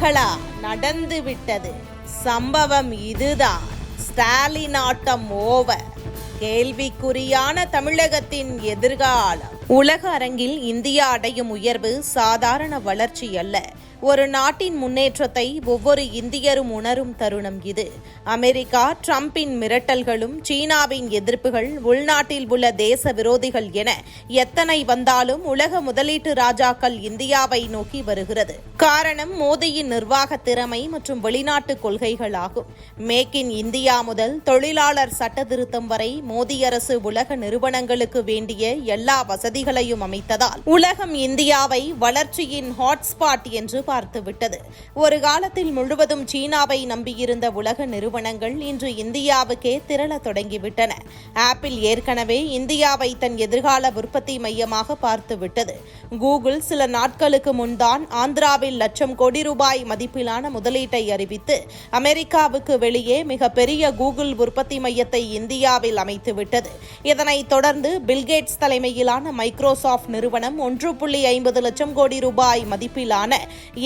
தலைகளா நடந்து விட்டது சம்பவம் இதுதான். ஸ்டாலின் ஆட்டம் ஓவர். கேள்விக்குறியான தமிழகத்தின் எதிர்காலம். உலக அரங்கில் இந்தியா அடையும் உயர்வு சாதாரண வளர்ச்சி அல்ல. ஒரு நாட்டின் முன்னேற்றத்தை ஒவ்வொரு இந்தியரும் உணரும் தருணம் இது. அமெரிக்கா ட்ரம்பின் மிரட்டல்களும் சீனாவின் எதிர்ப்புகள் உள்நாட்டில் உள்ள தேச விரோதிகள் என எத்தனை வந்தாலும் உலக முதலீட்டு ராஜாக்கள் இந்தியாவை நோக்கி வருகிறது. காரணம் மோடியின் நிர்வாக திறமை மற்றும் வெளிநாட்டு கொள்கைகளாகும் மேக் இன் இந்தியா முதல் தொழிலாளர் சட்டத்திருத்தம் வரை மோடி அரசு உலக நிறுவனங்களுக்கு வேண்டிய எல்லா வசதி வசதிகளையும் அமைத்ததால் உலகம் இந்தியாவை வளர்ச்சியின் ஹாட்ஸ்பாட் என்று பார்த்துவிட்டது. ஒரு காலத்தில் முழுவதும் சீனாவை நம்பியிருந்த உலக நிறுவனங்கள் இன்று இந்தியாவுக்கே திரள தொடங்கிவிட்டன. ஆப்பிள் ஏற்கனவே இந்தியாவை தன் எதிர்கால உற்பத்தி மையமாக பார்த்துவிட்டது. கூகுள் சில நாட்களுக்கு முன்தான் ஆந்திராவில் லட்சம் கோடி ரூபாய் மதிப்பிலான முதலீட்டை அறிவித்து அமெரிக்காவுக்கு வெளியே மிகப்பெரிய கூகுள் உற்பத்தி மையத்தை இந்தியாவில் அமைத்துவிட்டது. இதனைத் தொடர்ந்து பில்கேட்ஸ் தலைமையிலான மைக்ரோசாஃப்ட் நிறுவனம் ஒன்று புள்ளி ஐம்பது லட்சம் கோடி ரூபாய் மதிப்பிலான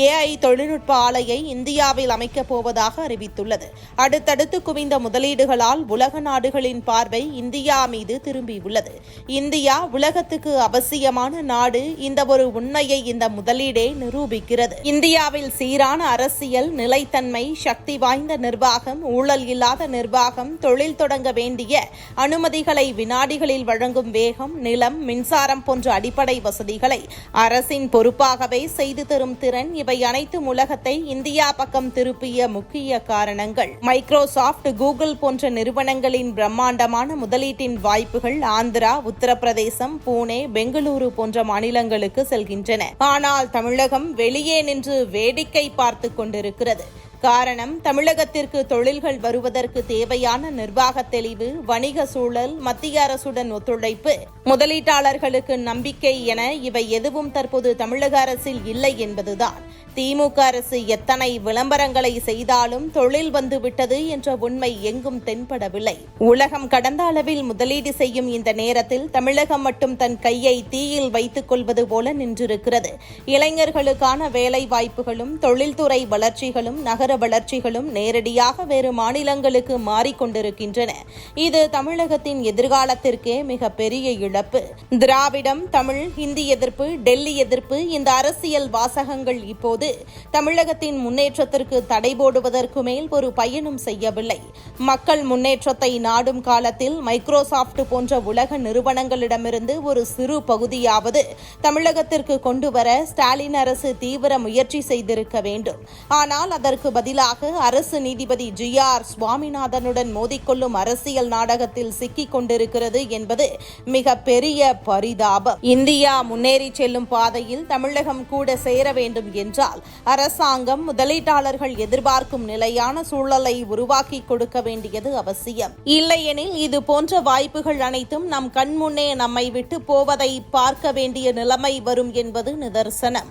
ஏஐ தொழில்நுட்ப ஆலையை இந்தியாவில் அமைக்கப் போவதாக அறிவித்துள்ளது. அடுத்தடுத்து குவிந்த முதலீடுகளால் உலக நாடுகளின் பார்வை இந்தியா மீது திரும்பியுள்ளது. இந்தியா உலகத்துக்கு அவசியமான நாடு. இந்த ஒரு உண்மையை இந்த முதலீடே நிரூபிக்கிறது. இந்தியாவில் சீரான அரசியல் நிலைத்தன்மை சக்தி வாய்ந்த நிர்வாகம் ஊழல் இல்லாத நிர்வாகம் தொழில் தொடங்க வேண்டிய அனுமதிகளை வினாடிகளில் வழங்கும் வேகம் நிலம் மின்சார மின்சாரம் போன்ற அடிப்படை வசதிகளை அரசின் பொறுப்பாகவே செய்து தரும் திறன் இவை அனைத்தும் உலகத்தை இந்தியா பக்கம் திருப்பிய முக்கிய காரணங்கள். மைக்ரோசாப்ட் கூகுள் போன்ற நிறுவனங்களின் பிரம்மாண்டமான முதலீட்டின் வாய்ப்புகள் ஆந்திரா உத்தரப்பிரதேசம் பூனே பெங்களூரு போன்ற மாநிலங்களுக்கு செல்கின்றன. ஆனால் தமிழகம் வெளியே நின்று வேடிக்கை பார்த்து கொண்டிருக்கிறது. காரணம் தமிழகத்திற்கு தொழில்கள் வருவதற்கு தேவையான நிர்வாக தெளிவு வணிக சூழல் மத்திய அரசுடன் ஒத்துழைப்பு. முதலீட்டாளர்களுக்கு நம்பிக்கை என இவை எதுவும் தற்போது தமிழக அரசில் இல்லை என்பதுதான். திமுக அரசு எத்தனை விளம்பரங்களை செய்தாலும் தொழில் வந்துவிட்டது என்ற உண்மை எங்கும் தென்படவில்லை. உலகம் கடந்த அளவில் முதலீடு செய்யும் இந்த நேரத்தில் தமிழகம் மட்டும் தன் கையை தீயில் வைத்துக் கொள்வது போல நின்றிருக்கிறது. இளைஞர்களுக்கான வேலை வாய்ப்புகளும் தொழில்துறை வளர்ச்சிகளும் நகர வளர்ச்சிகளும் நேரடியாக வேறு மாநிலங்களுக்கு மாறிக்கொண்டிருக்கின்றன. இது தமிழகத்தின் எதிர்காலத்திற்கே மிக பெரிய இழப்பு. திராவிடம் தமிழ் ஹிந்தி எதிர்ப்பு டெல்லி எதிர்ப்பு இந்த அரசியல் வாசகங்கள் இப்போது தமிழகத்தின் முன்னேற்றத்திற்கு தடை போடுவதற்கு மேல் ஒரு பயனும் செய்யவில்லை. மக்கள் முன்னேற்றத்தை நாடும் காலத்தில் மைக்ரோசாப்ட் போன்ற உலக நிறுவனங்களிடமிருந்து ஒரு சிறு பகுதியாவது தமிழகத்திற்கு கொண்டு வர ஸ்டாலின் அரசு தீவிர முயற்சி செய்திருக்க வேண்டும். ஆனால் அதற்கு பதிலாக அரசு நீதிபதி ஜி ஆர் சுவாமிநாதனுடன் மோதிக்கொள்ளும் அரசியல் நாடகத்தில் சிக்கிக் கொண்டிருக்கிறது என்பது மிக பெரிய பரிதாபம். இந்தியா முன்னேறி செல்லும் பாதையில் தமிழகம் கூட சேர வேண்டும் என்றால் அரசாங்கம் முதலீட்டாளர்கள் எதிர்பார்க்கும் நிலையான சூழலை உருவாக்கி கொடுக்க வேண்டியது அவசியம். இல்லையெனில் இது போன்ற வாய்ப்புகள் அனைத்தும் நம் கண்முன்னே நம்மை விட்டு போவதை பார்க்க வேண்டிய நிலைமை வரும் என்பது நிதர்சனம்.